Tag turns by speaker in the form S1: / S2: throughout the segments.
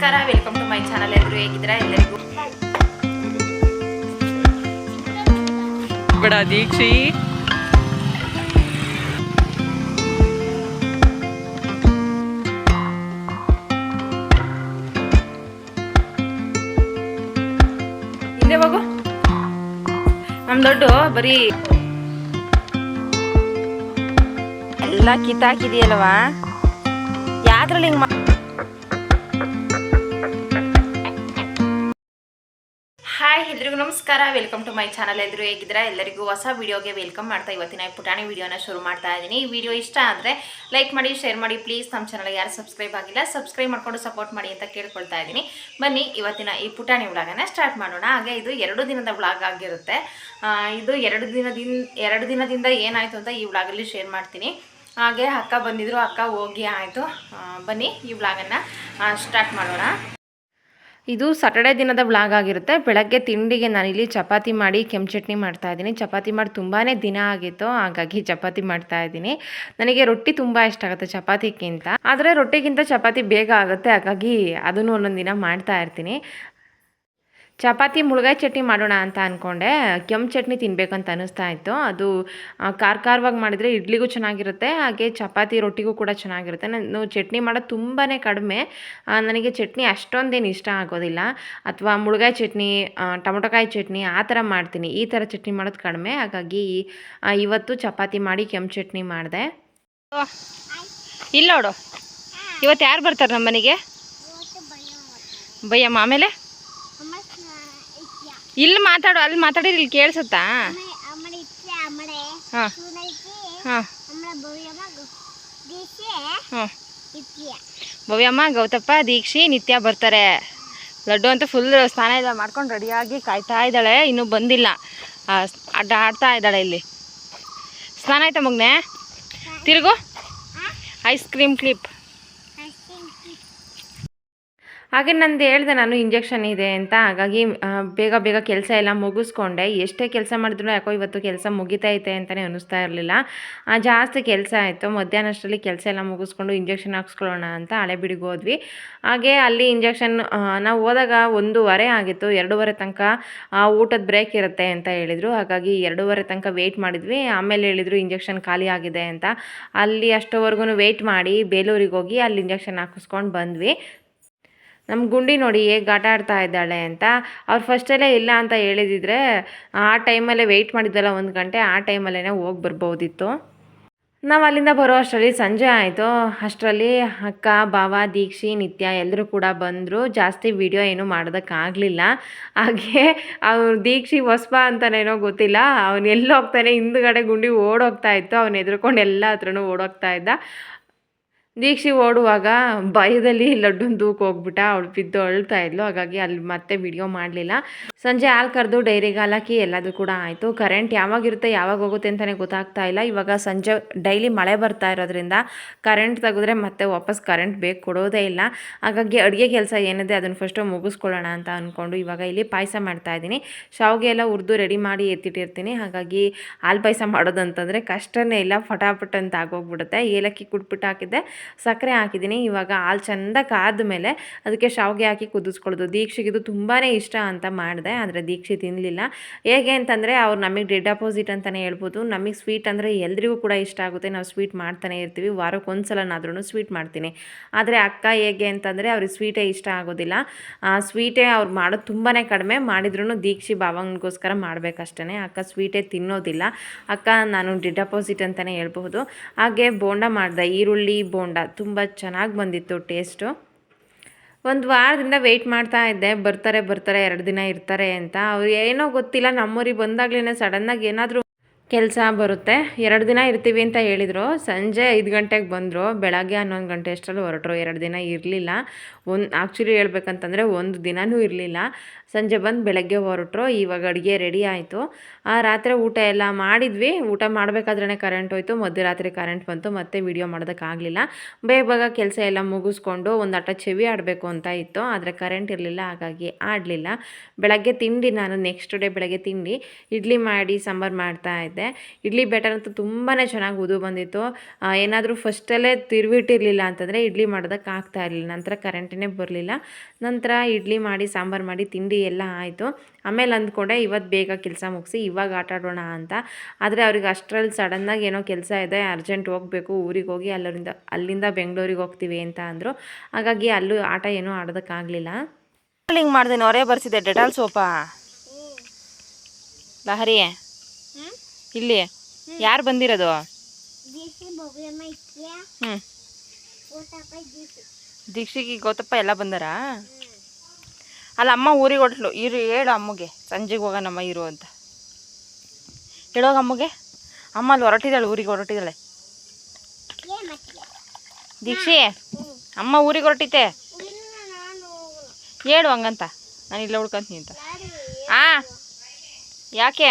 S1: ನಮಸ್ಕಾರ welcome to my channel ಎಲ್ಲರೂ ಹೇಗಿದ್ದೀರಾ? ಎಲ್ಲರಿಗೂ
S2: ಬಡ ದೀಕ್ಷಿ.
S1: ಹಿಂದೆ ಹೋಗು. ನಮ್ ದೊಡ್ಡ ಬರೀ ಎಲ್ಲ ಕಿತ್ತಾಕಿದೆಯಲ್ವಾ ಯಾವ್ದ್ರಲ್ಲಿ ಹಿಂಗ್ ಎಲ್ರಿಗೂ ನಮಸ್ಕಾರ. ವೆಲ್ಕಮ್ ಟು ಮೈ ಚಾನಲ್ ಎಲ್ಲರೂ ಹೇಗಿದ್ದೀರಾ? ಎಲ್ಲರಿಗೂ ಹೊಸ ವಿಡಿಯೋಗೆ ವೆಲ್ಕಮ್ ಮಾಡ್ತಾ ಇವತ್ತಿನ ಪುಟಾಣಿ ವಿಡಿಯೋನ ಶುರು ಮಾಡ್ತಾ ಇದ್ದೀನಿ ಈ ವಿಡಿಯೋ ಇಷ್ಟ ಆದರೆ ಲೈಕ್ ಮಾಡಿ ಶೇರ್ ಮಾಡಿ ಪ್ಲೀಸ್ ನಮ್ಮ ಚಾನಲ್ಗೆ ಯಾರು ಸಬ್ಸ್ಕ್ರೈಬ್ ಆಗಿಲ್ಲ ಸಬ್ಸ್ಕ್ರೈಬ್ ಮಾಡ್ಕೊಂಡು ಸಪೋರ್ಟ್ ಮಾಡಿ ಅಂತ ಕೇಳ್ಕೊಳ್ತಾ ಇದ್ದೀನಿ ಬನ್ನಿ, ಇವತ್ತಿನ ಈ ಪುಟಾಣಿ ವ್ಲಾಗನ್ನ ಸ್ಟಾರ್ಟ್ ಮಾಡೋಣ. ಹಾಗೆ ಇದು ಎರಡು ದಿನದ ವ್ಲಾಗ್ ಆಗಿರುತ್ತೆ. ಇದು ಎರಡು ದಿನದಿಂದ ಎರಡು ದಿನದಿಂದ ಏನಾಯಿತು ಅಂತ ಈ ವ್ಲಾಗಲ್ಲಿ ಶೇರ್ ಮಾಡ್ತೀನಿ. ಹಾಗೆ ಅಕ್ಕ ಬಂದಿದ್ರು. ಅಕ್ಕ ಹೋಗಿ ಆಯಿತು. ಬನ್ನಿ ಈ ವ್ಲಾಗನ್ನು ಸ್ಟಾರ್ಟ್ ಮಾಡೋಣ. ಇದು ಸಾಟರ್ಡೆ ದಿನದ ವ್ಲಾಗ್ ಆಗಿರುತ್ತೆ. ಬೆಳಗ್ಗೆ ತಿಂಡಿಗೆ ನಾನಿಲ್ಲಿ ಚಪಾತಿ ಮಾಡಿ, ಕೆಂಪು ಚಟ್ನಿ ಮಾಡ್ತಾ ಇದ್ದೀನಿ. ಚಪಾತಿ ಮಾಡಿ ತುಂಬಾ ದಿನ ಆಗಿತ್ತು, ಹಾಗಾಗಿ ಚಪಾತಿ ಮಾಡ್ತಾ ಇದ್ದೀನಿ. ನನಗೆ ರೊಟ್ಟಿ ತುಂಬ ಇಷ್ಟ ಆಗುತ್ತೆ ಚಪಾತಿಗಿಂತ ಆದರೆ ರೊಟ್ಟಿಗಿಂತ ಚಪಾತಿ ಬೇಗ ಆಗುತ್ತೆ, ಹಾಗಾಗಿ ಅದನ್ನು ಒಂದೊಂದು ದಿನ ಮಾಡ್ತಾ ಇರ್ತೀನಿ. ಚಪಾತಿ ಮುಳುಗಾಯಿ ಚಟ್ನಿ ಮಾಡೋಣ ಅಂತ ಅಂದ್ಕೊಂಡೆ ಕೆಂಪು ಚಟ್ನಿ ತಿನ್ಬೇಕಂತ ಅನ್ನಿಸ್ತಾ ಇತ್ತು. ಅದು ಖಾರ ಖಾರವಾಗಿ ಮಾಡಿದರೆ ಇಡ್ಲಿಗೂ ಚೆನ್ನಾಗಿರುತ್ತೆ, ಹಾಗೆ ಚಪಾತಿ ರೊಟ್ಟಿಗೂ ಕೂಡ ಚೆನ್ನಾಗಿರುತ್ತೆ. ನಾನು ಚಟ್ನಿ ಮಾಡೋದು ತುಂಬಾ ಕಡಿಮೆ. ನನಗೆ ಚಟ್ನಿ ಅಷ್ಟೊಂದೇನು ಇಷ್ಟ ಆಗೋದಿಲ್ಲ. ಅಥವಾ ಮುಳುಗಾಯಿ ಚಟ್ನಿ ಟೊಮೊಟೊಕಾಯಿ ಚಟ್ನಿ ಆ ಥರ ಮಾಡ್ತೀನಿ. ಈ ಥರ ಚಟ್ನಿ ಮಾಡೋದು ಕಡಿಮೆ. ಹಾಗಾಗಿ ಇವತ್ತು ಚಪಾತಿ ಮಾಡಿ ಕೆಂಪು ಚಟ್ನಿ ಮಾಡಿದೆ. ಇಲ್ಲ ನೋಡು ಇವತ್ತು ಯಾರು ಬರ್ತಾರೆ ನಮ್ಮ ಮನೆಗೆ ಬಯ್ಯಮ್ಮ ಆಮೇಲೆ? ಇಲ್ಲಿ ಮಾತಾಡು ಅಲ್ಲಿ ಮಾತಾಡಿ ಇಲ್ಲಿ ಕೇಳಿಸುತ್ತಾ? ಹಾಂ. ಹಾಂ. ಹಾಂ. ಭವ್ಯಮ್ಮ ಗೌತಪ್ಪ ದೀಕ್ಷಿ ನಿತ್ಯ ಬರ್ತಾರೆ. ಲಡ್ಡು ಅಂತ ಫುಲ್ ಸ್ನಾನ ಇಲ್ಲ ಮಾಡ್ಕೊಂಡು ರೆಡಿಯಾಗಿ ಕಾಯ್ತಾ ಇದ್ದಾಳೆ ಇನ್ನೂ ಬಂದಿಲ್ಲ. ಅಡ್ಡ ಆಡ್ತಾ ಇದ್ದಾಳೆ ಇಲ್ಲಿ. ಸ್ನಾನ ಆಯ್ತಾ ಮಗ್ನೆ? ತಿರುಗು. ಐಸ್ ಕ್ರೀಮ್ ಕ್ಲಿಪ್ ಹಾಗೆ ನಂದು ಹೇಳಿದೆ ನಾನು ಇಂಜೆಕ್ಷನ್ ಇದೆ ಅಂತ. ಹಾಗಾಗಿ ಬೇಗ ಬೇಗ ಕೆಲಸ ಎಲ್ಲ ಮುಗಿಸ್ಕೊಂಡೆ. ಎಷ್ಟೇ ಕೆಲಸ ಮಾಡಿದ್ರು ಯಾಕೋ ಇವತ್ತು ಕೆಲಸ ಮುಗಿತೈತೆ ಅಂತಲೇ ಅನ್ನಿಸ್ತಾ ಇರಲಿಲ್ಲ. ಜಾಸ್ತಿ ಕೆಲಸ ಆಯಿತು. ಮಧ್ಯಾಹ್ನ ಅಷ್ಟರಲ್ಲಿ ಕೆಲಸ ಎಲ್ಲ ಮುಗಿಸ್ಕೊಂಡು ಇಂಜೆಕ್ಷನ್ ಹಾಕ್ಸ್ಕೊಳ್ಳೋಣ ಅಂತ ಹಳೆಬೀಡಿಗೆ ಹೋದ್ವಿ. ಹಾಗೆ ಅಲ್ಲಿ ಇಂಜೆಕ್ಷನ್ ನಾವು ಹೋದಾಗ ಒಂದೂವರೆ ಆಗಿತ್ತು. ಎರಡೂವರೆ ತನಕ ಊಟದ ಬ್ರೇಕ್ ಇರುತ್ತೆ ಅಂತ ಹೇಳಿದರು. ಹಾಗಾಗಿ ಎರಡೂವರೆ ತನಕ ವೆಯ್ಟ್ ಮಾಡಿದ್ವಿ. ಆಮೇಲೆ ಹೇಳಿದರು ಇಂಜೆಕ್ಷನ್ ಖಾಲಿ ಆಗಿದೆ ಅಂತ. ಅಲ್ಲಿ ಅಷ್ಟೋವರೆಗೂ ವೆಯ್ಟ್ ಮಾಡಿ ಬೇಲೂರಿಗೆ ಹೋಗಿ ಅಲ್ಲಿ ಇಂಜೆಕ್ಷನ್ ಹಾಕಿಸ್ಕೊಂಡು ಬಂದ್ವಿ. ನಮ್ಮ ಗುಂಡಿ ನೋಡಿ ಹೇಗೆ ಆಟ ಆಡ್ತಾ ಇದ್ದಾಳೆ ಅಂತ. ಅವ್ರು ಫಸ್ಟಲ್ಲೇ ಇಲ್ಲ ಅಂತ ಹೇಳಿದಿದ್ರೆ, ಆ ಟೈಮಲ್ಲೇ ವೆಯ್ಟ್ ಮಾಡಿದ್ದಲ್ಲ ಒಂದು ಗಂಟೆ, ಆ ಟೈಮಲ್ಲೇ ಹೋಗಿ ಬರ್ಬೋದಿತ್ತು. ನಾವು ಅಲ್ಲಿಂದ ಬರೋ ಅಷ್ಟರಲ್ಲಿ ಸಂಜೆ ಆಯಿತು. ಅಷ್ಟರಲ್ಲಿ ಅಕ್ಕ, ಭಾವ, ದೀಕ್ಷಿ, ನಿತ್ಯ ಎಲ್ಲರೂ ಕೂಡ ಬಂದರು. ಜಾಸ್ತಿ ವಿಡಿಯೋ ಏನೂ ಮಾಡೋದಕ್ಕಾಗಲಿಲ್ಲ. ಹಾಗೆ ಅವ್ರು ದೀಕ್ಷಿ ಹೊಸ್ಬ ಅಂತನೇನೋ ಗೊತ್ತಿಲ್ಲ. ಅವ್ನು ಎಲ್ಲಿ ಹೋಗ್ತಾನೆ? ಹಿಂದ್ಗಡೆ ಗುಂಡಿ ಓಡೋಗ್ತಾ ಇತ್ತು. ಅವ್ನು ಎದುರುಕೊಂಡು ಎಲ್ಲ ಹತ್ರನೂ ಓಡೋಗ್ತಾ ಇದ್ದ. ದೀಕ್ಷಿ ಓಡುವಾಗ ಭಯದಲ್ಲಿ ಲಡ್ಡು ದೂಕ್ ಹೋಗ್ಬಿಟ್ಟ ಅವಳು ಬಿದ್ದು ಅಳ್ತಾ ಇದ್ಲು. ಹಾಗಾಗಿ ಅಲ್ಲಿ ಮತ್ತೆ ವಿಡಿಯೋ ಮಾಡಲಿಲ್ಲ. ಸಂಜೆ ಹಾಲು ಕರೆದು ಡೈರಿಗೆ ಹಾಲಾಕಿ ಎಲ್ಲದೂ ಕೂಡ ಆಯಿತು. ಕರೆಂಟ್ ಯಾವಾಗಿರುತ್ತೆ ಯಾವಾಗ ಹೋಗುತ್ತೆ ಅಂತಲೇ ಗೊತ್ತಾಗ್ತಾ ಇಲ್ಲ. ಇವಾಗ ಸಂಜೆ ಡೈಲಿ ಮಳೆ ಬರ್ತಾ ಇರೋದ್ರಿಂದ ಕರೆಂಟ್ ತೆಗೆದ್ರೆ ಮತ್ತೆ ವಾಪಸ್ ಕರೆಂಟ್ ಬೇಕು ಕೊಡೋದೇ ಇಲ್ಲ. ಹಾಗಾಗಿ ಅಡುಗೆ ಕೆಲಸ ಏನಿದೆ ಅದನ್ನು ಫಸ್ಟು ಮುಗಿಸ್ಕೊಳ್ಳೋಣ ಅಂತ ಅಂದ್ಕೊಂಡು ಇವಾಗ ಇಲ್ಲಿ ಪಾಯಸ ಮಾಡ್ತಾ ಇದ್ದೀನಿ. ಶಾವಿಗೆ ಎಲ್ಲ ಹುರಿದು ರೆಡಿ ಮಾಡಿ ಎತ್ತಿಟ್ಟಿರ್ತೀನಿ. ಹಾಗಾಗಿ ಹಾಲು ಪಾಯಸ ಮಾಡೋದಂತಂದರೆ ಕಷ್ಟನೇ ಇಲ್ಲ. ಫಟಾಫಟ್ ಅಂತ ಆಗೋಗ್ಬಿಡುತ್ತೆ. ಏಲಕ್ಕಿ ಕುಟ್ಬಿಟ್ಟು ಹಾಕಿದ್ದೆ. ಸಕ್ಕರೆ ಹಾಕಿದ್ದೀನಿ. ಇವಾಗ ಹಾಲು ಚೆಂದ ಕಾದ ಮೇಲೆ ಅದಕ್ಕೆ ಶಾವಿಗೆ ಹಾಕಿ ಕುದಿಸ್ಕೊಳ್ಳೋದು. ದೀಕ್ಷೆಗೆ ಇದು ತುಂಬಾ ಇಷ್ಟ ಅಂತ ಮಾಡಿದೆ, ಆದರೆ ದೀಕ್ಷೆ ತಿನ್ನಲಿಲ್ಲ ಹೇಗೆ ಅಂತಂದರೆ ಅವ್ರು ನಮಗೆ ಡೆಡ್ ಅಪೋಸಿಟ್ ಅಂತಲೇ ಹೇಳ್ಬೋದು. ನಮಗೆ ಸ್ವೀಟ್ ಅಂದರೆ ಎಲ್ರಿಗೂ ಕೂಡ ಇಷ್ಟ ಆಗುತ್ತೆ. ನಾವು ಸ್ವೀಟ್ ಮಾಡ್ತಾನೆ ಇರ್ತೀವಿ. ವಾರಕ್ಕೆ ಒಂದು ಸಲನಾದ್ರೂ ಸ್ವೀಟ್ ಮಾಡ್ತೀನಿ. ಆದರೆ ಅಕ್ಕ ಹೇಗೆ ಅಂತಂದರೆ ಅವ್ರಿಗೆ ಸ್ವೀಟೇ ಇಷ್ಟ ಆಗೋದಿಲ್ಲ. ಸ್ವೀಟೇ ಅವ್ರು ಮಾಡೋದು ತುಂಬಾ ಕಡಿಮೆ. ಮಾಡಿದ್ರು ದೀಕ್ಷಿ ಭಾವಂಗೋಸ್ಕರ ಮಾಡಬೇಕಷ್ಟೇ ಅಕ್ಕ ಸ್ವೀಟೇ ತಿನ್ನೋದಿಲ್ಲ. ಅಕ್ಕ ನಾನು ಡೆಡ್ ಅಪೋಸಿಟ್ ಅಂತಲೇ ಹೇಳ್ಬಹುದು. ಹಾಗೆ ಬೋಂಡ ಮಾಡಿದೆ. ಈರುಳ್ಳಿ, ಬೋಂಡ ತುಂಬ ಚೆನ್ನಾಗಿ ಬಂದಿತ್ತು ಟೇಸ್ಟು. ಒಂದು ವಾರದಿಂದ ವೆಯ್ಟ್ ಮಾಡ್ತಾ ಇದ್ದೆ. ಬರ್ತಾರೆ ಬರ್ತಾರೆ, ಎರಡು ದಿನ ಇರ್ತಾರೆ ಅಂತ. ಅವ್ರು ಏನೋ ಗೊತ್ತಿಲ್ಲ, ನಮ್ಮೂರಿಗೆ ಬಂದಾಗ್ಲೇ ಸಡನ್ನಾಗಿ ಏನಾದರೂ ಕೆಲಸ ಬರುತ್ತೆ. ಎರಡು ದಿನ ಇರ್ತೀವಿ ಅಂತ ಹೇಳಿದರು. ಸಂಜೆ ಐದು ಗಂಟೆಗೆ ಬಂದರು. ಬೆಳಗ್ಗೆ ಹನ್ನೊಂದು ಗಂಟೆ ಅಷ್ಟರಲ್ಲಿ ಹೊರಟರು. ಎರಡು ದಿನ ಇರಲಿಲ್ಲ. ಒಂದು ಆ್ಯಕ್ಚುಲಿ ಹೇಳ್ಬೇಕಂತಂದರೆ ಒಂದು ದಿನವೂ ಇರಲಿಲ್ಲ. ಸಂಜೆ ಬಂದು ಬೆಳಗ್ಗೆ ಹೊರಟರು. ಇವಾಗ ಅಡುಗೆ ರೆಡಿ ಆಯಿತು. ಆ ರಾತ್ರಿ ಊಟ ಎಲ್ಲ ಮಾಡಿದ್ವಿ. ಊಟ ಮಾಡಬೇಕಾದ್ರೆ ಕರೆಂಟ್ ಹೋಯಿತು. ಮಧ್ಯರಾತ್ರಿ ಕರೆಂಟ್ ಬಂತು. ಮತ್ತೆ ವಿಡಿಯೋ ಮಾಡೋದಕ್ಕಾಗಲಿಲ್ಲ ಬೇಗ ಬೇಗ ಕೆಲಸ ಎಲ್ಲ ಮುಗಿಸ್ಕೊಂಡು ಒಂದು ಆಟ ಚೆವಿ ಆಡಬೇಕು ಅಂತ ಇತ್ತು. ಆದರೆ ಕರೆಂಟ್ ಇರಲಿಲ್ಲ. ಹಾಗಾಗಿ ಆಡಲಿಲ್ಲ. ಬೆಳಗ್ಗೆ ತಿಂಡಿ ನಾನು ನೆಕ್ಸ್ಟ್ ಡೇ ಬೆಳಗ್ಗೆ ತಿಂಡಿ, ಇಡ್ಲಿ ಮಾಡಿ, ಸಾಂಬಾರು ಮಾಡ್ತಾ ಇದ್ದೆ. ಮಾಡಿದ್ದೆ ಇಡ್ಲಿ ಬ್ಯಾಟರ್ ಅಂತೂ ತುಂಬಾ ಚೆನ್ನಾಗಿ ಉದು ಬಂದಿತ್ತು. ಏನಾದರೂ ಫಸ್ಟಲ್ಲೇ ತಿರುವಿಟ್ಟಿರಲಿಲ್ಲ ಅಂತಂದರೆ ಇಡ್ಲಿ ಮಾಡೋದಕ್ಕೆ ಆಗ್ತಾ ಇರಲಿಲ್ಲ. ನಂತರ ಕರೆಂಟೇ ಬರಲಿಲ್ಲ. ನಂತರ ಇಡ್ಲಿ ಮಾಡಿ ಸಾಂಬಾರು ಮಾಡಿ ತಿಂಡಿ ಎಲ್ಲ ಆಯಿತು. ಆಮೇಲೆ ಅಂದ್ಕೊಂಡೆ ಇವತ್ತು ಬೇಗ ಕೆಲಸ ಮುಗಿಸಿ ಇವಾಗ ಆಟ ಆಡೋಣ ಅಂತ. ಆದರೆ ಅವ್ರಿಗೆ ಅಷ್ಟರಲ್ಲಿ ಸಡನ್ನಾಗಿ ಏನೋ ಕೆಲಸ ಇದೆ ಅರ್ಜೆಂಟ್ ಹೋಗಬೇಕು ಊರಿಗೆ ಹೋಗಿ ಅಲ್ಲರಿಂದ ಅಲ್ಲಿಂದ ಬೆಂಗಳೂರಿಗೆ ಹೋಗ್ತೀವಿ ಅಂತ ಅಂದರು. ಹಾಗಾಗಿ ಅಲ್ಲೂ ಆಟ ಏನೂ ಆಡೋದಕ್ಕಾಗಲಿಲ್ಲ ಹಿಂಗೆ ಮಾಡಿದೆ ನೊರೆ ಬರ್ಸಿದೆ ಡೆಟಾಲ್ ಸೋಪಾ? ಲಹರಿ ಇಲ್ಲಿ? ಯಾರು ಬಂದಿರೋದು? ಹ್ಞೂ ದೀಕ್ಷಿಗೆ ಗೌತಪ್ಪ ಎಲ್ಲ ಬಂದಾರ? ಅಲ್ಲ ಅಮ್ಮ ಊರಿಗೆ ಹೊಟ್ಲು ಇರು ಹೇಳು ಅಮ್ಮಗೆ. ಸಂಜೆಗೆ ಹೋಗೋಣಮ್ಮ ಇರು ಅಂತ. ಹೇಳೋಗ ಅಮ್ಮಗೆ? ಅಮ್ಮ ಅಲ್ಲಿ ಹೊರಟಿದ್ದಾಳೆ ಊರಿಗೆ ಹೊರಟಿದ್ದಾಳೆ. ದೀಕ್ಷಿ ಅಮ್ಮ ಊರಿಗೆ ಹೊರಟಿತೆ ಹೇಳು ಹಂಗಂತ. ನಾನು ಇಲ್ಲ ಹುಡ್ಕಂತೀನಿ ಅಂತ. ಹಾಂ ಯಾಕೆ?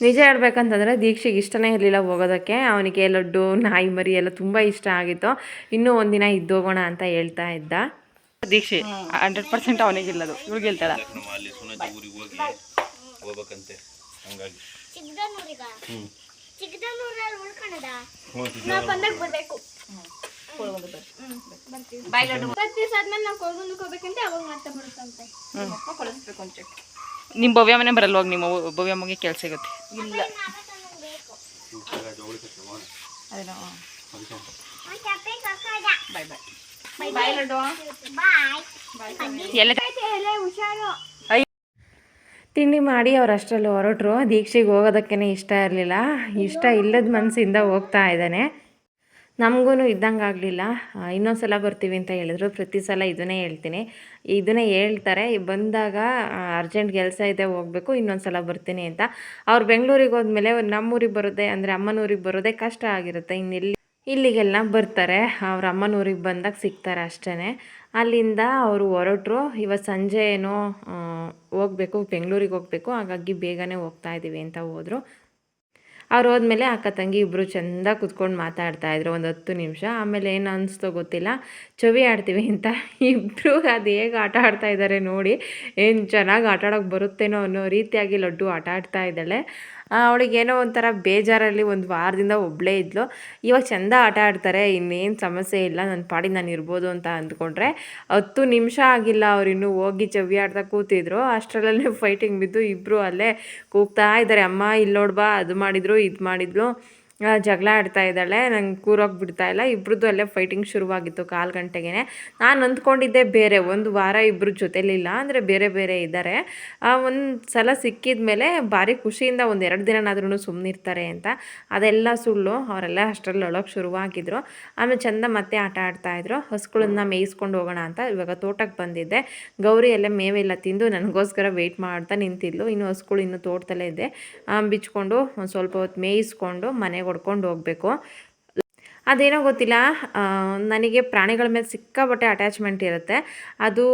S1: ನಿಜ ಹೇಳ್ಬೇಕಂತಂದರೆ ದೀಕ್ಷೆಗೆ ಇಷ್ಟನೇ ಇರಲಿಲ್ಲ ಹೋಗೋದಕ್ಕೆ ಅವನಿಗೆ ಲಡ್ಡು ನಾಯಿ ಮರಿ ಎಲ್ಲ ತುಂಬ ಇಷ್ಟ ಆಗಿತ್ತು ಇನ್ನೂ ಒಂದಿನ ಇದ್ದೋಗೋಣ ಅಂತ ಹೇಳ್ತಾ ಇದ್ದ ದೀಕ್ಷೆ ಹಂಡ್ರೆಡ್ ಪರ್ಸೆಂಟ್ ಹೇಳ್ತಾಳ
S2: ಅಲ್ಲಿ ಸುನಜ ಊರಿಗೆ ಹೋಗಿ ಹೋಗ್ಬೇಕಂತೆ ಹಂಗಾಗಿ
S3: ಬರ್ತೀವಿ ಇಪ್ಪತ್ತು ದಿವಸ ಆದ್ಮೇಲೆ ನಾವು ಕೊಳ್ಗುಂದಕ್ಕೆ ಹೋಗ್ಬೇಕಂತೆ ಅವಾಗ ಮತ್ತೆ ಬರುತ್ತಂತೆ
S1: ನಿಮ್ಮ ಭವ್ಯ ಮನೆ ಬರಲ್ಲ ಹೋಗಿ ನಿಮ್ಮ ಮಗ ಕೆಲಸ ಸಿಗುತ್ತೆ. ಇಲ್ಲ. ತಿಂಡಿ ಮಾಡಿ ಅವ್ರು ಅಷ್ಟರಲ್ಲಿ ಹೊರಟರು. ದೀಕ್ಷೆಗೆ ಹೋಗೋದಕ್ಕೇನೆ ಇಷ್ಟ ಇರಲಿಲ್ಲ. ಇಷ್ಟ ಇಲ್ಲದ ಮನಸ್ಸಿಂದ ಹೋಗ್ತಾ ಇದ್ದಾನೆ. ನಮಗೂ ಇದ್ದಂಗೆ ಆಗಲಿಲ್ಲ. ಇನ್ನೊಂದು ಸಲ ಬರ್ತೀವಿ ಅಂತ ಹೇಳಿದ್ರು. ಪ್ರತಿ ಸಲ ಇದನ್ನೇ ಹೇಳ್ತೀನಿ. ಇದನ್ನೇ ಹೇಳ್ತಾರೆ. ಬಂದಾಗ ಅರ್ಜೆಂಟ್ ಕೆಲಸ ಇದೆ, ಹೋಗಬೇಕು ಇನ್ನೊಂದು ಸಲ ಬರ್ತೀನಿ ಅಂತ. ಅವ್ರು ಬೆಂಗಳೂರಿಗೆ ಹೋದ್ಮೇಲೆ ನಮ್ಮೂರಿಗೆ ಬರೋದೇ, ಅಂದರೆ ಅಮ್ಮನೂರಿಗೆ ಬರೋದೇ ಕಷ್ಟ ಆಗಿರುತ್ತೆ. ಇನ್ನೆಲ್ಲಿ ಇಲ್ಲಿಗೆಲ್ಲ ಬರ್ತಾರೆ. ಅವ್ರ ಅಮ್ಮನೂರಿಗೆ ಬಂದಾಗ ಸಿಗ್ತಾರೆ ಅಷ್ಟೇ ಅಲ್ಲಿಂದ ಅವರು ಹೊರಟರು. ಇವತ್ತು ಸಂಜೆ ಏನೋ ಹೋಗಬೇಕು, ಬೆಂಗಳೂರಿಗೆ ಹೋಗಬೇಕು. ಹಾಗಾಗಿ ಬೇಗನೆ ಹೋಗ್ತಾ ಇದ್ದೀವಿ ಅಂತ ಹೋದರು. ಅವ್ರು ಹೋದ್ಮೇಲೆ ಅಕ್ಕ ತಂಗಿ ಇಬ್ಬರು ಚೆಂದ ಕುತ್ಕೊಂಡು ಮಾತಾಡ್ತಾ ಇದ್ರು ಒಂದು ಹತ್ತು ನಿಮಿಷ. ಆಮೇಲೆ ಏನು ಅನಿಸ್ತೋ ಗೊತ್ತಿಲ್ಲ. ಚವಿ ಆಡ್ತೀವಿ ಅಂತ ಇಬ್ಬರು ಅದು ಹೇಗೆ ಆಟ ಆಡ್ತಾ ಇದ್ದಾರೆ ನೋಡಿ. ಏನು ಚೆನ್ನಾಗಿ ಆಟ ಆಡೋಕ್ಕೆ ಬರುತ್ತೇನೋ ಅನ್ನೋ ರೀತಿಯಾಗಿ ಲಡ್ಡು ಆಟ ಆಡ್ತಾ ಇದ್ದಾಳೆ. ಅವಳಿಗೇನೋ ಒಂಥರ ಬೇಜಾರಲ್ಲಿ ಒಂದು ವಾರದಿಂದ ಒಬ್ಬಳೇ ಇದ್ಲು. ಇವಾಗ ಚೆಂದ ಆಟ ಆಡ್ತಾರೆ, ಇನ್ನೇನು ಸಮಸ್ಯೆ ಇಲ್ಲ ನನ್ನ ಪಾಡಿಗೆ ನಾನು ಇರ್ಬೋದು ಅಂತ ಅಂದ್ಕೊಂಡ್ರೆ ಹತ್ತು ನಿಮಿಷ ಆಗಿಲ್ಲ, ಅವ್ರು ಇನ್ನೂ ಹೋಗಿ ಚವಿ ಆಡ್ತಾ ಕೂತಿದ್ರು. ಅಷ್ಟರಲ್ಲೇ ಫೈಟಿಂಗ್ ಬಿದ್ದು ಇಬ್ಬರು ಅಲ್ಲೇ ಕೂಗ್ತಾ ಇದ್ದಾರೆ. ಅಮ್ಮ ಇಲ್ಲಿ ನೋಡ್ಬಾ ಅದು ಮಾಡಿದ್ರು, ಇದು ಮಾಡಿದ್ಲು. ಜಗಳ ಆಡ್ತಾ ಇದ್ದಾಳೆ, ನಂಗೆ ಕೂರೋಕೆ ಬಿಡ್ತಾ ಇಲ್ಲ. ಇಬ್ರದ್ದು ಅಲ್ಲೇ ಫೈಟಿಂಗ್ ಶುರುವಾಗಿತ್ತು ಕಾಲು ಗಂಟೆಗೆ ನಾನು ಅಂದ್ಕೊಂಡಿದ್ದೆ ಬೇರೆ, ಒಂದು ವಾರ ಇಬ್ಬರು ಜೊತೆಲಿಲ್ಲ ಅಂದರೆ ಬೇರೆ ಬೇರೆ ಇದ್ದಾರೆ ಒಂದು ಸಲ ಸಿಕ್ಕಿದ ಮೇಲೆ ಭಾರಿ ಖುಷಿಯಿಂದ ಒಂದು ಎರಡು ದಿನನಾದ್ರೂ ಸುಮ್ಮನಿರ್ತಾರೆ ಅಂತ. ಅದೆಲ್ಲ ಸುಳ್ಳು, ಅವರೆಲ್ಲ ಅಷ್ಟರಲ್ಲಿ ಅಳೋಕೆ ಶುರುವಾಗಿದ್ರು. ಆಮೇಲೆ ಚಂದ ಮತ್ತೆ ಆಟ ಆಡ್ತಾಯಿದ್ರು ಹಸುಗಳನ್ನ ಮೇಯಿಸ್ಕೊಂಡು ಹೋಗೋಣ ಅಂತ ಇವಾಗ ತೋಟಕ್ಕೆ ಬಂದಿದ್ದೆ. ಗೌರಿ ಎಲ್ಲ ಮೇವೆಲ್ಲ ತಿಂದು ನನಗೋಸ್ಕರ ವೆಯ್ಟ್ ಮಾಡ್ತಾ ನಿಂತಿದ್ಲು. ಇನ್ನು ಹಸುಗಳು ಇನ್ನೂ ತೋಟದಲ್ಲೇ ಇದೆ. ಬಿಚ್ಕೊಂಡು ಒಂದು ಸ್ವಲ್ಪ ಹೊತ್ತು ಮೇಯಿಸ್ಕೊಂಡು ಮನೆಗೆ ಹೊಡ್ಕೊಂಡು ಹೋಗಬೇಕು. ಅದೇನೋ ಗೊತ್ತಿಲ್ಲ ನನಗೆ ಪ್ರಾಣಿಗಳ ಮೇಲೆ ಸಿಕ್ಕಾಪಟ್ಟೆ ಅಟ್ಯಾಚ್ಮೆಂಟ್ ಇರುತ್ತೆ. ಅದು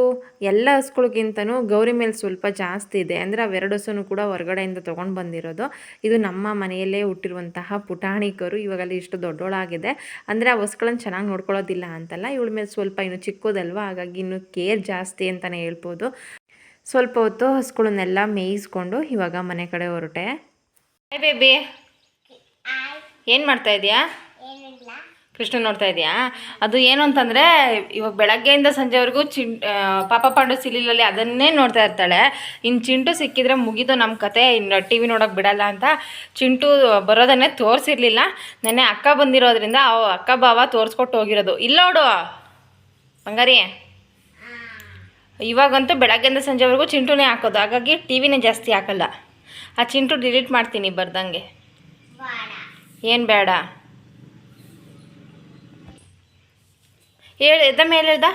S1: ಎಲ್ಲ ಹಸುಗಳಿಗಿಂತನೂ ಗೌರಿ ಮೇಲೆ ಸ್ವಲ್ಪ ಜಾಸ್ತಿ ಇದೆ. ಅಂದರೆ ಅವೆರಡು ಹಸುನು ಕೂಡ ಹೊರಗಡೆಯಿಂದ ತೊಗೊಂಡು ಬಂದಿರೋದು. ಇದು ನಮ್ಮ ಮನೆಯಲ್ಲೇ ಹುಟ್ಟಿರುವಂತಹ ಪುಟಾಣಿಕರು. ಇವಾಗಲ್ಲಿ ಇಷ್ಟು ದೊಡ್ಡೋಳಾಗಿದೆ. ಅಂದರೆ ಆ ಹಸುಗಳನ್ನು ಚೆನ್ನಾಗಿ ನೋಡ್ಕೊಳ್ಳೋದಿಲ್ಲ ಅಂತಲ್ಲ, ಇವಳ ಮೇಲೆ ಸ್ವಲ್ಪ ಇನ್ನು ಚಿಕ್ಕೋದಲ್ವಾ? ಹಾಗಾಗಿ ಇನ್ನು ಕೇರ್ ಜಾಸ್ತಿ ಅಂತಲೇ ಹೇಳ್ಬೋದು. ಸ್ವಲ್ಪ ಹೊತ್ತು ಹಸುಗಳನ್ನೆಲ್ಲ ಮೇಯಿಸ್ಕೊಂಡು ಇವಾಗ ಮನೆ ಕಡೆ ಹೊರಟೆ. ಬೇಬಿ ಏನು ಮಾಡ್ತಾ ಇದೆಯಾ? ಕೃಷ್ಣ ನೋಡ್ತಾ ಇದೆಯಾ? ಅದು ಏನು ಅಂತಂದರೆ ಇವಾಗ ಬೆಳಗ್ಗೆಯಿಂದ ಸಂಜೆವರೆಗೂ ಚಿಂ ಪಾಪ ಪಾಂಡು ಸಿಲಿಲಲ್ಲಿ ಅದನ್ನೇ ನೋಡ್ತಾ ಇರ್ತಾಳೆ. ಇನ್ನು ಚಿಂಟು ಸಿಕ್ಕಿದ್ರೆ ಮುಗಿದು ನಮ್ಮ ಕತೆ ಇನ್ನು ಟಿ ವಿ ನೋಡೋಕೆ ಬಿಡಲ್ಲ ಅಂತ. ಚಿಂಟು ಬರೋದನ್ನೇ ತೋರಿಸಿರ್ಲಿಲ್ಲ. ನೆನ್ನೆ ಅಕ್ಕ ಬಂದಿರೋದ್ರಿಂದ ಅವ ಅಕ್ಕ ಬಾವ ತೋರಿಸ್ಕೊಟ್ಟು ಹೋಗಿರೋದು. ಇಲ್ಲ ನೋಡು. ಬಂಗಾರಿ ಇವಾಗಂತೂ ಬೆಳಗ್ಗೆಯಿಂದ ಸಂಜೆವರೆಗೂ ಚಿಂಟುನೇ ಹಾಕೋದು. ಹಾಗಾಗಿ ಟಿ ವಿನೇ ಜಾಸ್ತಿ ಹಾಕಲ್ಲ. ಆ ಚಿಂಟು ಡಿಲೀಟ್ ಮಾಡ್ತೀನಿ ಬರ್ದಂಗೆ. ಏನು ಬೇಡ. ಹೇಳು ಎದ ಮೇಲೆ ಎದ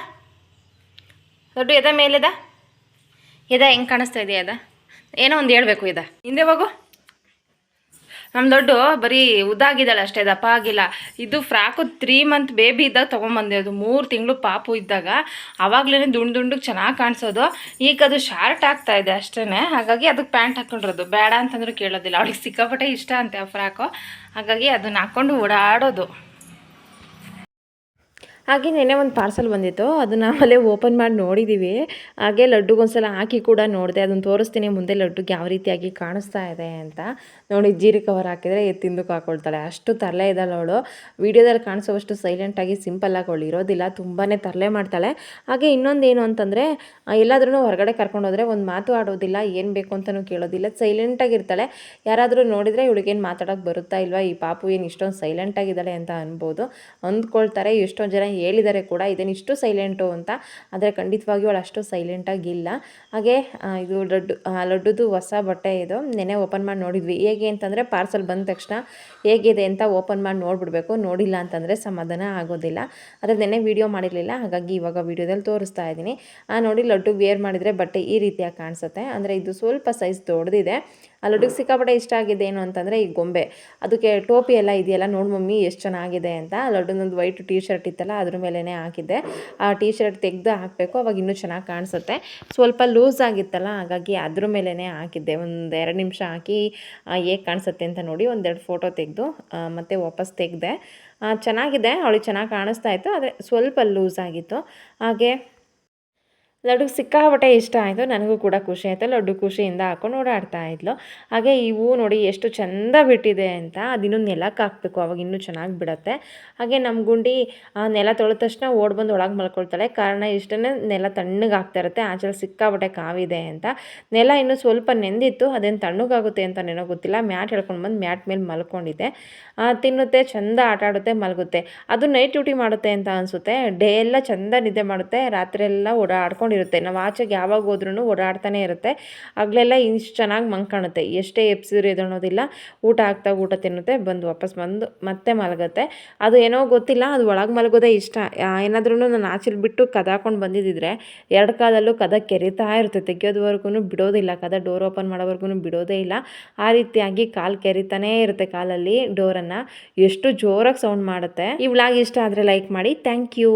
S1: ದೊಡ್ಡ ಎದ ಮೇಲೆದ ಎದ, ಹೆಂಗೆ ಕಾಣಿಸ್ತಾ ಇದೆಯಾ ಅದ ಏನೋ ಒಂದು ಹೇಳ್ಬೇಕು ಇದ ಹಿಂದೆ ಹೋಗು. ನಮ್ಮ ದೊಡ್ಡ ಬರೀ ಉದ್ದಾಗಿದ್ದಾಳೆ ಅಷ್ಟೇ, ದಪ್ಪ ಆಗಿಲ್ಲ. ಇದು ಫ್ರಾಕು ತ್ರೀ ಮಂತ್ ಬೇಬಿ ಇದ್ದಾಗ ಅದು ಮೂರು ತಿಂಗಳು ಪಾಪು ಇದ್ದಾಗ. ಆವಾಗಲೇ ದುಂಡು ದುಂಡುಗೆ ಚೆನ್ನಾಗಿ ಕಾಣಿಸೋದು. ಈಗ ಅದು ಶಾರ್ಟ್ ಆಗ್ತಾ ಇದೆ ಅಷ್ಟೇ ಹಾಗಾಗಿ ಅದಕ್ಕೆ ಪ್ಯಾಂಟ್ ಹಾಕೊಂಡಿರೋದು. ಬೇಡ ಅಂತಂದ್ರೂ ಕೇಳೋದಿಲ್ಲ. ಅವಳಿಗೆ ಸಿಕ್ಕಾಪಟ್ಟೆ ಇಷ್ಟ ಅಂತೆ ಆ ಫ್ರಾಕು. ಹಾಗಾಗಿ ಅದನ್ನ ಹಾಕ್ಕೊಂಡು ಓಡಾಡೋದು. ಹಾಗೆ ನೆನ್ನೆ ಒಂದು ಪಾರ್ಸಲ್ ಬಂದಿತ್ತು. ಅದನ್ನು ಆಮೇಲೆ ಓಪನ್ ಮಾಡಿ ನೋಡಿದ್ದೀವಿ ಹಾಗೆ ಲಡ್ಡುಗೊಂದ್ಸಲ ಹಾಕಿ ಕೂಡ ನೋಡಿದೆ. ಅದನ್ನು ತೋರಿಸ್ತೀನಿ. ಮುಂದೆ ಲಡ್ಡುಗೆ ಯಾವ ರೀತಿಯಾಗಿ ಕಾಣಿಸ್ತಾ ಇದೆ ಅಂತ. ನೋಡಿ ಜೀರಿ ಕವರ್ ಹಾಕಿದರೆ ತಿಂದಕ್ಕೆ ಹಾಕೊಳ್ತಾಳೆ. ಅಷ್ಟು ತರಲೆ ಇದ್ದಾಳೆ ಅವಳು. ವೀಡಿಯೋದಲ್ಲಿ ಕಾಣಿಸೋವಷ್ಟು ಸೈಲೆಂಟಾಗಿ ಸಿಂಪಲ್ಲಾಗಿ ಅವಳು ಇರೋದಿಲ್ಲ. ತುಂಬಾ ತರಲೆ ಮಾಡ್ತಾಳೆ. ಹಾಗೆ ಇನ್ನೊಂದು ಏನು ಅಂತಂದರೆ ಎಲ್ಲಾದ್ರೂ ಹೊರಗಡೆ ಕರ್ಕೊಂಡೋದ್ರೆ ಒಂದು ಮಾತು ಆಡೋದಿಲ್ಲ. ಏನು ಬೇಕು ಅಂತಲೂ ಕೇಳೋದಿಲ್ಲ. ಸೈಲೆಂಟಾಗಿರ್ತಾಳೆ ಯಾರಾದರೂ ನೋಡಿದರೆ ಇವಳಿಗೇನು ಮಾತಾಡೋಕ್ಕೆ ಬರುತ್ತಾ ಇಲ್ವಾ? ಈ ಪಾಪು ಏನು ಇಷ್ಟೊಂದು ಸೈಲೆಂಟಾಗಿದ್ದಾಳೆ ಅಂತ ಅನ್ಬೋದು. ಅಂದ್ಕೊಳ್ತಾರೆ. ಎಷ್ಟೊಂದು ಜನ ಹೇಳಿದ್ದಾರೆ ಕೂಡ ಇದೇನು ಇಷ್ಟು ಸೈಲೆಂಟು ಅಂತ. ಆದರೆ ಖಂಡಿತವಾಗಿಯೂ ಅವಳು ಅಷ್ಟು ಸೈಲೆಂಟಾಗಿಲ್ಲ ಹಾಗೆ ಇದು ಲಡ್ಡು ಲಡ್ಡುದು ಹೊಸ ಬಟ್ಟೆ ಇದು. ನೆನೆ ಓಪನ್ ಮಾಡಿ ನೋಡಿದ್ವಿ. ಹೇಗೆ ಅಂತಂದರೆ ಪಾರ್ಸಲ್ ಬಂದ ತಕ್ಷಣ ಹೇಗಿದೆ ಅಂತ ಓಪನ್ ಮಾಡಿ ನೋಡಿಬಿಡ್ಬೇಕು. ನೋಡಿಲ್ಲ ಅಂತಂದರೆ ಸಮಾಧಾನ ಆಗೋದಿಲ್ಲ. ಆದರೆ ನೆನೆ ವೀಡಿಯೋ ಮಾಡಿರಲಿಲ್ಲ. ಹಾಗಾಗಿ ಇವಾಗ ವೀಡಿಯೋದಲ್ಲಿ ತೋರಿಸ್ತಾ ಇದ್ದೀನಿ. ಆ, ನೋಡಿ ಲಡ್ಡು ವಿಯರ್ ಮಾಡಿದರೆ ಬಟ್ಟೆ ಈ ರೀತಿಯಾಗಿ ಕಾಣಿಸುತ್ತೆ. ಅಂದರೆ ಇದು ಸ್ವಲ್ಪ ಸೈಜ್ ದೊಡ್ಡದಿದೆ. ಆ ಲಡ್ಡುಗೆ ಸಿಕ್ಕಾಪಟ್ಟೆ ಇಷ್ಟ ಆಗಿದೆ ಏನು ಅಂತಂದರೆ ಈ ಗೊಂಬೆ. ಅದಕ್ಕೆ ಟೋಪಿ ಎಲ್ಲ ಇದೆಯಲ್ಲ, ನೋಡಿ ಮಮ್ಮಿ ಎಷ್ಟು ಚೆನ್ನಾಗಿದೆ ಅಂತ. ಲಡ್ಡುನೊಂದು ವೈಟ್ ಟೀ ಶರ್ಟ್ ಇತ್ತಲ್ಲ, ಅದ್ರ ಮೇಲೇ ಹಾಕಿದ್ದೆ. ಆ ಟೀ ಶರ್ಟ್ ತೆಗೆದು ಹಾಕಬೇಕು, ಅವಾಗ ಇನ್ನೂ ಚೆನ್ನಾಗಿ ಕಾಣಿಸುತ್ತೆ. ಸ್ವಲ್ಪ ಲೂಸ್ ಆಗಿತ್ತಲ್ಲ, ಹಾಗಾಗಿ ಅದ್ರ ಮೇಲೇ ಹಾಕಿದ್ದೆ. ಒಂದು ಎರಡು ನಿಮಿಷ ಹಾಕಿ ಹೇಗೆ ಕಾಣಿಸುತ್ತೆ ಅಂತ ನೋಡಿ ಒಂದೆರಡು ಫೋಟೋ ತೆಗೆದು ಮತ್ತೆ ವಾಪಸ್ ತೆಗೆದೆ. ಚೆನ್ನಾಗಿದೆ, ಅವಳಿಗೆ ಚೆನ್ನಾಗಿ ಕಾಣಿಸ್ತಾ ಇತ್ತು, ಆದರೆ ಸ್ವಲ್ಪ ಲೂಸ್ ಆಗಿತ್ತು. ಹಾಗೆ ಲಡ್ಡುಗೆ ಸಿಕ್ಕಾಪಟ್ಟೆ ಇಷ್ಟ ಆಯಿತು. ನನಗೂ ಕೂಡ ಖುಷಿ ಆಯಿತು. ಲಡ್ಡು ಖುಷಿಯಿಂದ ಹಾಕೊಂಡು ಓಡಾಡ್ತಾ ಇದ್ಲು. ಹಾಗೆ ಈ ಹೂವು ನೋಡಿ ಎಷ್ಟು ಚಂದ ಬಿಟ್ಟಿದೆ ಅಂತ ಅದಿನ್ನೂ ನೆಲಕ್ಕೆ ಹಾಕಬೇಕು. ಅವಾಗ ಇನ್ನೂ ಚೆನ್ನಾಗಿ ಬಿಡುತ್ತೆ. ಹಾಗೆ ನಮ್ಮ ಗುಂಡಿ ನೆಲ ತೊಳೆದ ತಕ್ಷಣ ಓಡ್ ಬಂದು ಒಳಗೆ ಮಲ್ಕೊಳ್ತಾಳೆ. ಕಾರಣ ಇಷ್ಟನೇ ನೆಲ ತಣ್ಣಗೆ ಆಗ್ತಾ ಇರುತ್ತೆ. ಆಚೆ ಸಿಕ್ಕಾಪಟ್ಟೆ ಕಾವಿದೆ ಅಂತ. ನೆಲ ಇನ್ನೂ ಸ್ವಲ್ಪ ನೆಂದಿತ್ತು. ಅದೇನು ತಣ್ಣಗಾಗುತ್ತೆ ಅಂತ ನೆನೋ ಗೊತ್ತಿಲ್ಲ. ಮ್ಯಾಟ್ ಹೇಳ್ಕೊಂಡು ಬಂದು ಮ್ಯಾಟ್ ಮೇಲೆ ಮಲ್ಕೊಂಡಿದ್ದೆ. ತಿನ್ನುತ್ತೆ, ಚಂದ ಆಟ ಆಡುತ್ತೆ, ಮಲಗುತ್ತೆ. ಅದು ನೈಟ್ ಡ್ಯೂಟಿ ಮಾಡುತ್ತೆ ಅಂತ ಅನಿಸುತ್ತೆ. ಡೇ ಎಲ್ಲ ಚಂದ ನಿದ್ದೆ ಮಾಡುತ್ತೆ. ರಾತ್ರಿ ಎಲ್ಲ ಓಡಾಡ್ಕೊಂಡಿರುತ್ತೆ ನಾವು ಆಚೆಗೆ ಯಾವಾಗ ಹೋದ್ರೂ ಓಡಾಡ್ತಾನೆ ಇರುತ್ತೆ. ಆಗಲೆಲ್ಲ ಇಷ್ಟು ಚೆನ್ನಾಗಿ ಮಂಕಾಣುತ್ತೆ. ಎಷ್ಟೇ ಎಪ್ಸಿದ್ರು ಅನ್ನೋದಿಲ್ಲ ಊಟ ಆಗ್ತಾ ಊಟ ತಿನ್ನುತ್ತೆ, ಬಂದು ವಾಪಸ್ ಬಂದು ಮತ್ತೆ ಮಲಗುತ್ತೆ. ಅದು ಏನೋ ಗೊತ್ತಿಲ್ಲ, ಅದು ಒಳಗೆ ಮಲಗೋದೇ ಇಷ್ಟ. ಏನಾದ್ರೂ ನಾನು ಆಚೆಲಿ ಬಿಟ್ಟು ಕದ ಹಾಕೊಂಡು ಬಂದಿದ್ದಿದ್ರೆ ಎರಡು ಕಾಲಲ್ಲೂ ಕದ ಕೆರಿತಾ ಇರುತ್ತೆ. ತೆಗಿಯೋದವರೆಗೂ ಬಿಡೋದಿಲ್ಲ, ಕದ ಡೋರ್ ಓಪನ್ ಮಾಡೋವರೆಗೂ ಬಿಡೋದೇ ಇಲ್ಲ. ಆ ರೀತಿಯಾಗಿ ಕಾಲು ಕೆರಿತಾನೇ ಇರುತ್ತೆ ಕಾಲಲ್ಲಿ ಡೋರನ್ನು. ಎಷ್ಟು ಜೋರಾಗಿ ಸೌಂಡ್ ಮಾಡುತ್ತೆ. ಈ ಇಷ್ಟ ಆದರೆ ಲೈಕ್ ಮಾಡಿ. Thank you.